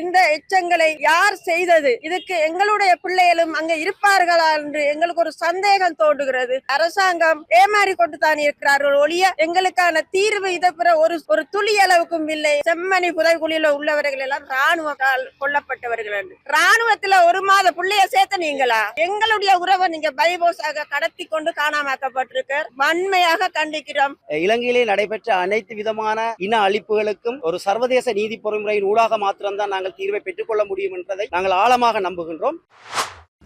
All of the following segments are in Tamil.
இந்த எச்சங்களை யார் செய்தது? இதுக்கு எங்களுடைய பிள்ளைகளும் அங்க இருப்பார்களா என்று எங்களுக்கு ஒரு சந்தேகம் தோன்றுகிறது. அரசாங்கம் ஏமாறி கொண்டு தான் இருக்கிறார்கள் ஒழிய எங்களுக்கான தீர்வு இதை பிற ஒரு ஒரு துளி அளவுக்கும் இல்லை. செம்மணி புதைக்குழியில உள்ளவர்கள் எல்லாம் ராணுவத்தால் கொல்லப்பட்டவர்கள் என்று. ராணுவத்துல ஒரு மாத பிள்ளைய சேர்த்த நீங்களா? எங்களுடைய உறவை நீங்க பைபோஸாக கடத்தி கொண்டு காணாமாக்கப்பட்டிருக்க வன்மையாக கண்டிக்கிறோம். இலங்கையிலே நடைபெற்ற அனைத்து விதமான இன அழிப்புகளுக்கும் ஒரு சர்வதேச நீதி பொறிமுறையின் ஊடாக மாத்திரம்தான் நாங்கள் தீர்வை பெற்றுக்கொள்ள முடியும் என்பதை நாங்கள் ஆழமாக நம்புகின்றோம்.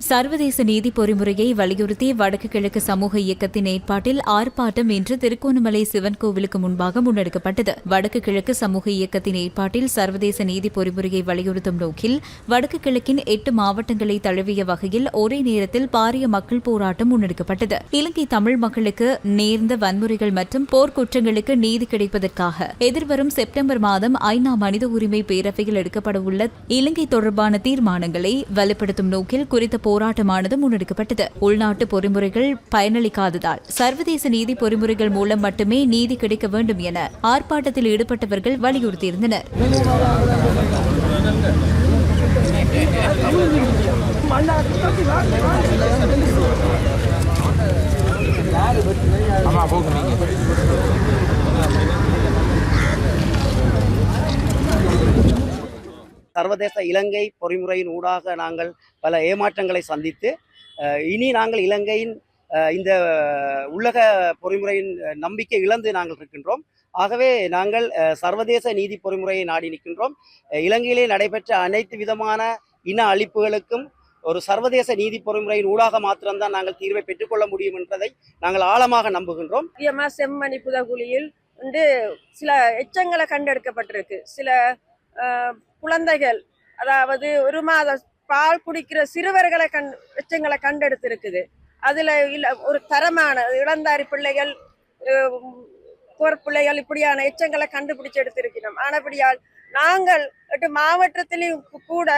சர்வதேச நீதி பொறிமுறையை வலியுறுத்தி வடக்கு கிழக்கு சமூக இயக்கத்தின் ஏற்பாட்டில் ஆர்ப்பாட்டம் இன்று திருக்கோணமலை சிவன் கோவிலுக்கு முன்பாக முன்னெடுக்கப்பட்டது. வடக்கு கிழக்கு சமூக இயக்கத்தின் ஏற்பாட்டில் சர்வதேச நீதி பொறிமுறையை வலியுறுத்தும் நோக்கில் வடக்கு கிழக்கின் எட்டு மாவட்டங்களை தழுவிய வகையில் ஒரே நேரத்தில் பாரிய மக்கள் போராட்டம் முன்னெடுக்கப்பட்டது. இலங்கை தமிழ் மக்களுக்கு நேர்ந்த வன்முறைகள் மற்றும் போர்க்குற்றங்களுக்கு நீதி கிடைப்பதற்காக எதிர்வரும் செப்டம்பர் மாதம் ஐநா மனித உரிமை பேரவையில் எடுக்கப்படவுள்ள இலங்கை தொடர்பான தீர்மானங்களை வலுப்படுத்தும் நோக்கில் குறித்த போராட்டமானது முன்னெடுக்கப்பட்டது. உள்நாட்டு பொறிமுறைகள் பயனளிக்காததால் சர்வதேச நீதி பொறிமுறைகள் மூலம் மட்டுமே நீதி கிடைக்க வேண்டும் என ஆர்ப்பாட்டத்தில் ஈடுபட்டவர்கள் வலியுறுத்தியிருந்தனர். சர்வதேச இலங்கை பொறிமுறையின் ஊடாக நாங்கள் பல ஏமாற்றங்களை சந்தித்து இனி நாங்கள் இலங்கையின் இந்த உள்ளக பொறிமுறையின் நம்பிக்கை இழந்து நாங்கள் இருக்கின்றோம். ஆகவே நாங்கள் சர்வதேச நீதி பொறிமுறையை நாடி நிற்கின்றோம். இலங்கையிலே நடைபெற்ற அனைத்து விதமான இன அழிப்புகளுக்கும் ஒரு சர்வதேச நீதி பொறிமுறையின் ஊடாக மாத்திரம்தான் நாங்கள் தீர்வை பெற்றுக்கொள்ள முடியும் என்பதை நாங்கள் ஆழமாக நம்புகின்றோம். முக்கியமா செம்மணி புதகுழியில் வந்து சில எச்சங்களை கண்டெடுக்கப்பட்டிருக்கு. சில குழந்தைகள் அதாவது ஒரு மாத பால் குடிக்கிற சிறுவர்களை கண் எச்சங்களை கண்டெடுத்திருக்குது. அதில் இல்லை ஒரு தரமான இளந்தாரி பிள்ளைகள் போர் பிள்ளைகள் இப்படியான எச்சங்களை கண்டுபிடிச்சு எடுத்திருக்கிறோம். ஆனபடியால் நாங்கள் எட்டு மாவட்டத்திலையும் கூட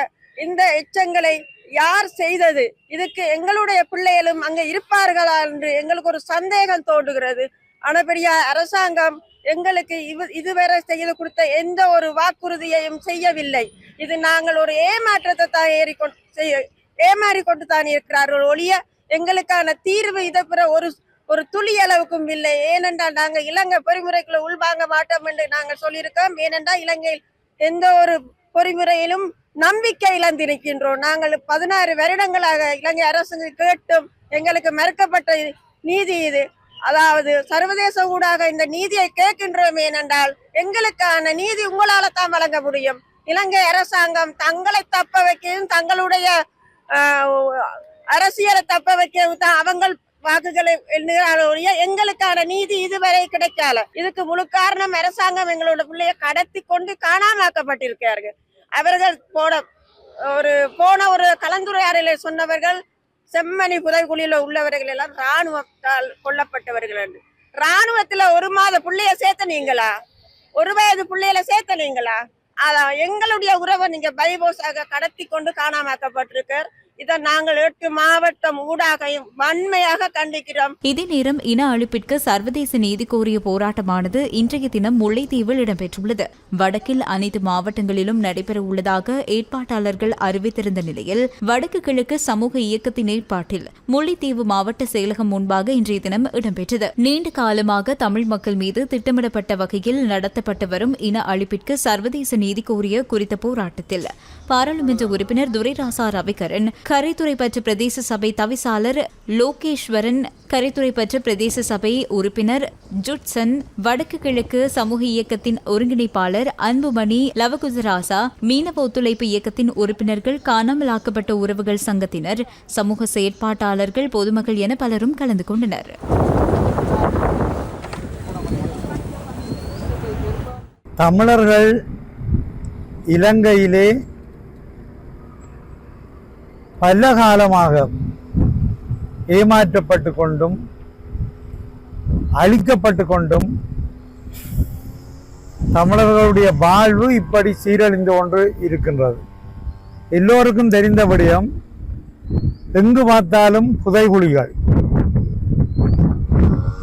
இந்த எச்சங்களை யார் செய்தது? இதுக்கு எங்களுடைய பிள்ளைகளும் அங்கே இருப்பார்களா என்று எங்களுக்கு ஒரு சந்தேகம் தோன்றுகிறது. ஆனபடியா அரசாங்கம் எங்களுக்கு இவ இதுவரை செய்து கொடுத்த எந்த ஒரு வாக்குறுதியையும் செய்யவில்லை. இது நாங்கள் ஒரு ஏமாற்றத்தை தான் ஏறிக்கொண்டு செய்ய ஏமாறி கொண்டு தான் இருக்கிறார்கள் ஒழிய எங்களுக்கான தீர்வு இதை பிற ஒரு ஒரு துளி அளவுக்கும் இல்லை. ஏனென்றால் நாங்கள் இலங்கை பொறிமுறைக்குள்ள உள்வாங்க மாட்டோம் என்று நாங்கள் சொல்லியிருக்கோம் ஏனென்றால் இலங்கையில் எந்த ஒரு பொறிமுறையிலும் நம்பிக்கை இழந்திருக்கின்றோம் நாங்கள் பதினாறு வருடங்களாக இலங்கை அரசு கேட்டும் எங்களுக்கு மறுக்கப்பட்ட நீதி இது. அதாவது சர்வதேச ஊடாக இந்த நீதியை கேட்கின்றோம் ஏனென்றால் எங்களுக்கான நீதி உங்களால தான் வழங்க முடியும். இலங்கை அரசாங்கம் தங்களை தப்ப வைக்கவும் தங்களுடைய அரசியலை தப்ப வைக்கவும் தான் அவங்கள் வாக்குகளை எண்ணுகிறார்கள் எங்களுக்கான நீதி இதுவரை கிடைக்கல. இதுக்கு முழு காரணம் அரசாங்கம் எங்களோட பிள்ளைய கடத்தி கொண்டு காணாமாக்கப்பட்டிருக்கிறார்கள் அவர்கள் போன ஒரு போன ஒரு கலந்துரையாடலை சொன்னவர்கள் செம்மணி புதைகுழியில உள்ளவர்கள் எல்லாம் ராணுவத்தால் கொல்லப்பட்டவர்கள் என்று. ராணுவத்துல ஒரு மாத பிள்ளைய சேர்த்த நீங்களா? ஒரு வயது பிள்ளையில சேர்த்த நீங்களா? அதான் எங்களுடைய உறவை நீங்க பைபோஸாக கடத்தி கொண்டு காணாமாக்கப்பட்டிருக்க இதை நாங்கள் எட்டு மாவட்டம் ஊடாகையும் வன்மையாக கண்டிக்கிறோம். இதே நேரம் இன அழிப்பிற்கு சர்வதேச நீதி கோரிய போராட்டமானது இன்றைய தினம் முல்லைத்தீவில் இடம்பெற்றுள்ளது. வடக்கில் அனைத்து மாவட்டங்களிலும் நடைபெற உள்ளதாக ஏற்பாட்டாளர்கள் அறிவித்திருந்த நிலையில் வடக்கு கிழக்கு சமூக இயக்கத்தின் ஏற்பாட்டில் முல்லைத்தீவு மாவட்ட செயலகம் முன்பாக இன்றைய தினம் இடம்பெற்றது. நீண்ட காலமாக தமிழ் மக்கள் மீது திட்டமிடப்பட்ட வகையில் நடத்தப்பட்டு வரும் இன அழிப்பிற்கு சர்வதேச நீதி கோரிய குறித்த போராட்டத்தில் பாராளுமன்ற உறுப்பினர் துரைராசா ரவிகரன் கரைத்துறைப்பற்று பிரதேச சபை தவிசாளர் லோகேஸ்வரன் கரைத்துறைப்பற்று பிரதேச சபை உறுப்பினர் ஜுட்சன் வடக்கு கிழக்கு சமூக இயக்கத்தின் ஒருங்கிணைப்பாளர் அன்புமணி லவகுசராசா மீனவ ஒத்துழைப்பு இயக்கத்தின் உறுப்பினர்கள் காணாமலாக்கப்பட்ட உறவுகள் சங்கத்தினர் சமூக செயற்பாட்டாளர்கள் பொதுமக்கள் என பலரும் கலந்து கொண்டனர். தமிழர்கள் இலங்கையிலே பல காலமாக ஏமாற்றப்பட்டு கொண்டும் அழிக்கப்பட்டு கொண்டும் தமிழர்களுடைய வாழ்வு இப்படி சீரழிந்து கொண்டு இருக்கின்றது. எல்லோருக்கும் தெரிந்தபடியும் எங்கு பார்த்தாலும் புதைகுழிகள்.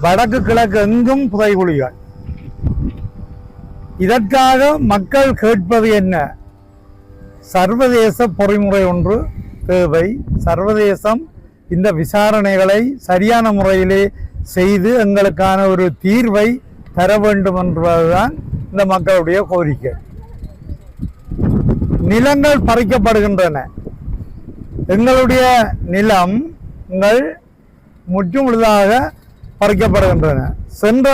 வடக்கு கிழக்கு எங்கும் புதைகுழிகள். இதற்காக மக்கள் கேட்பது என்ன? சர்வதேச பொறிமுறை ஒன்று தேவை. சர்வதேசம் இந்த விசாரணைகளை சரியான முறையிலே செய்து எங்களுக்கான ஒரு தீர்வை தர வேண்டும் என்பதுதான் இந்த மக்களுடைய கோரிக்கை. நிலங்கள் பறிக்கப்படுகின்றன. எங்களுடைய நிலம் முற்று முழுதாக பறிக்கப்படுகின்றன. சென்ற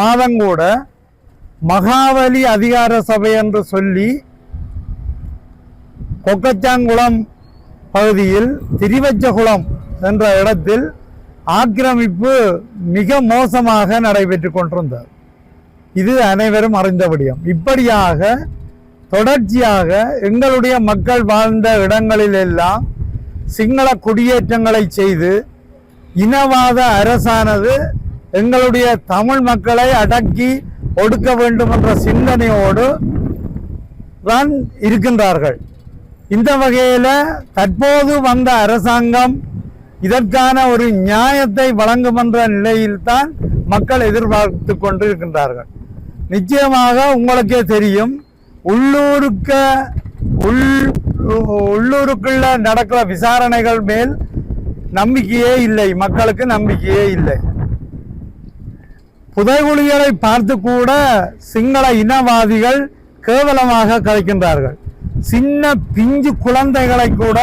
மாதம் கூட மகாவலி அதிகார சபை என்று சொல்லி கொக்கச்சாங்குளம் பகுதியில் திரிவச்சகுளம் என்ற இடத்தில் ஆக்கிரமிப்பு மிக மோசமாக நடைபெற்று கொண்டிருந்தது. இது அனைவரும் அறிந்த விடயம். இப்படியாக தொடர்ச்சியாக எங்களுடைய மக்கள் வாழ்ந்த இடங்களில் எல்லாம் சிங்கள குடியேற்றங்களை செய்து இனவாத அரசானது எங்களுடைய தமிழ் மக்களை அடக்கி ஒடுக்க வேண்டும் என்ற சிந்தனையோடு தான் இருக்கின்றார்கள். இந்த வகையில் தற்போது வந்த அரசாங்கம் இதற்கான ஒரு நியாயத்தை வழங்கும் என்ற நிலையில்தான் மக்கள் எதிர்பார்த்து கொண்டு இருக்கின்றார்கள் நிச்சயமாக உங்களுக்கே தெரியும் உள்ளூருக்க உள் உள்ளூருக்குள்ள நடக்கிற விசாரணைகள் மேல் நம்பிக்கையே இல்லை மக்களுக்கு நம்பிக்கையே இல்லை. புதைகுழிகளை பார்த்து கூட சிங்கள இனவாதிகள் கேவலமாக கலைக்கின்றார்கள் சின்ன பிஞ்சு குழந்தைகளை கூட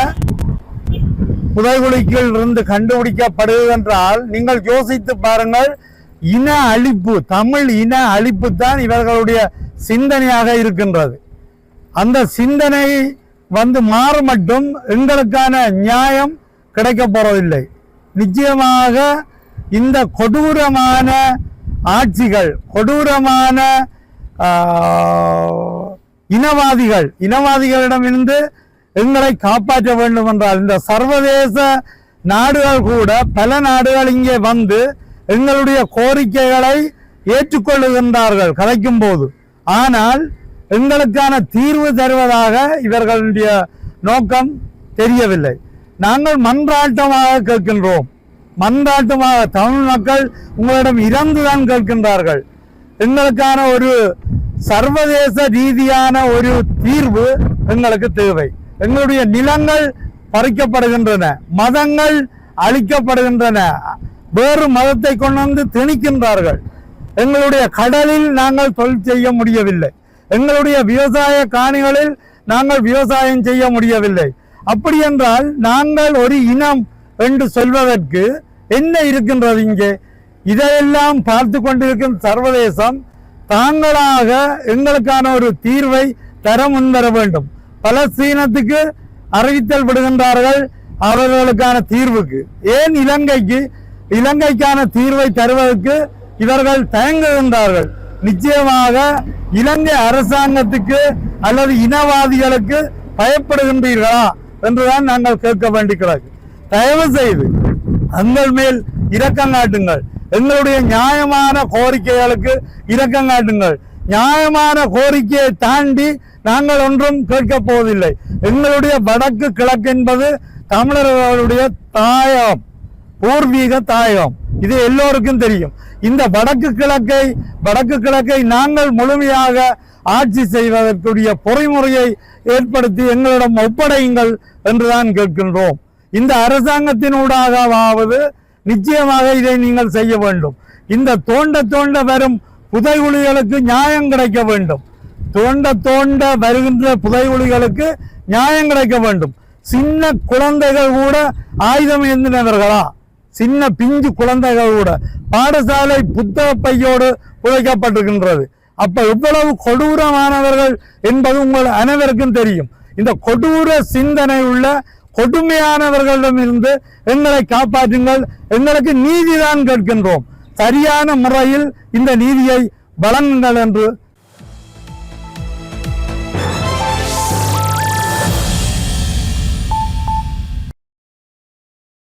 புதைகுழிக்குள் இருந்து கண்டுபிடிக்கப்படுவதென்றால் நீங்கள் யோசித்து பாருங்கள் இன அழிப்பு தமிழ் இன அழிப்பு தான் இவர்களுடைய சிந்தனையாக இருக்கின்றது. அந்த சிந்தனை வந்து மாறு மட்டும் எங்களுக்கான நியாயம் கிடைக்க போறதில்லை. நிச்சயமாக இந்த கொடூரமான ஆட்சிகள் கொடூரமான இனவாதிகள் இனவாதிகளிடமிருந்து எங்களை காப்பாற்ற வேண்டும் என்றால் இந்த சர்வதேச நாடுகள் கூட பல நாடுகள் இங்கே வந்து எங்களுடைய கோரிக்கைகளை ஏற்றுக்கொள்ளுகின்றார்கள் கதைக்கும் போது ஆனால் எங்களுக்கான தீர்வு தருவதாக இவர்களுடைய நோக்கம் தெரியவில்லை. நாங்கள் மன்றாட்டமாக கேட்கின்றோம். மன்றாட்டமாக தமிழ் மக்கள் உங்களிடம் இறந்துதான் கேட்கின்றார்கள். எங்களுக்கான ஒரு சர்வதேச ரீதியான ஒரு தீர்வு எங்களுக்கு தேவை. எங்களுடைய நிலங்கள் பறிக்கப்படுகின்றன மதங்கள் அழிக்கப்படுகின்றன. வேறு மதத்தை கொண்டு வந்து திணிக்கின்றார்கள். எங்களுடைய கடலில் நாங்கள் தொழில் செய்ய முடியவில்லை. எங்களுடைய விவசாய காணிகளில் நாங்கள் விவசாயம் செய்ய முடியவில்லை. அப்படி என்றால் நாங்கள் ஒரு இனம் என்று சொல்வதற்கு என்ன இருக்கின்றது இங்கே? இதையெல்லாம் பார்த்து கொண்டிருக்கும் சர்வதேசம் தாங்களாக எங்களுக்கான ஒரு தீர்வை தர முன்வர வேண்டும். பலஸ்தீனத்துக்கு அறிவித்தல் விடுகின்றார்கள் அவர்களுக்கான தீர்வுக்கு. ஏன் இலங்கைக்கு இலங்கைக்கான தீர்வை தருவதற்கு இவர்கள் தயங்குகின்றார்கள்? நிச்சயமாக இலங்கை அரசாங்கத்துக்கு அல்லது இனவாதிகளுக்கு பயப்படுகின்றீர்களா என்றுதான் நாங்கள் கேட்க வேண்டிக்கிறது தயவு செய்து எங்கள் மேல் இரக்கம் காட்டுங்கள். எங்களுடைய நியாயமான கோரிக்கைகளுக்கு இரக்கம் காட்டுங்கள். நியாயமான கோரிக்கையை தாண்டி நாங்கள் ஒன்றும் கேட்கப் போவதில்லை. எங்களுடைய வடக்கு கிழக்கு என்பது தமிழர்களுடைய தாயம் பூர்வீக தாயகம் இது எல்லோருக்கும் தெரியும். இந்த வடக்கு கிழக்கை வடக்கு கிழக்கை நாங்கள் முழுமையாக ஆட்சி செய்வதற்குரிய பொறிமுறையை ஏற்படுத்தி எங்களிடம் ஒப்படையுங்கள் என்றுதான் கேட்கின்றோம். இந்த அரசாங்கத்தினூடாகவாவது நிச்சயமாக இதை நீங்கள் செய்ய வேண்டும். இந்த தோண்ட தோண்ட வரும் புதைகுழிகளுக்கு நியாயம் கிடைக்க வேண்டும். தோண்ட தோண்ட வருகின்ற புதைகுழிகளுக்கு நியாயம் கிடைக்க வேண்டும். சின்ன குழந்தைகள் கூட ஆயுதம் ஏந்தினவர்களா? சின்ன பிஞ்சு குழந்தைகள் கூட. பாடசாலை புத்தக பையோடு புதைக்கப்பட்டிருக்கின்றது அப்ப எவ்வளவு கொடூரமானவர்கள் என்பது உங்கள் அனைவருக்கும் தெரியும். இந்த கொடூர சிந்தனை உள்ள கொடுமையானவர்களிடமிருந்து எங்களை காப்பாற்றுங்கள். எங்களுக்கு நீதிதான் கேட்கின்றோம். சரியான முறையில் இந்த நீதியை வழங்குங்கள் என்று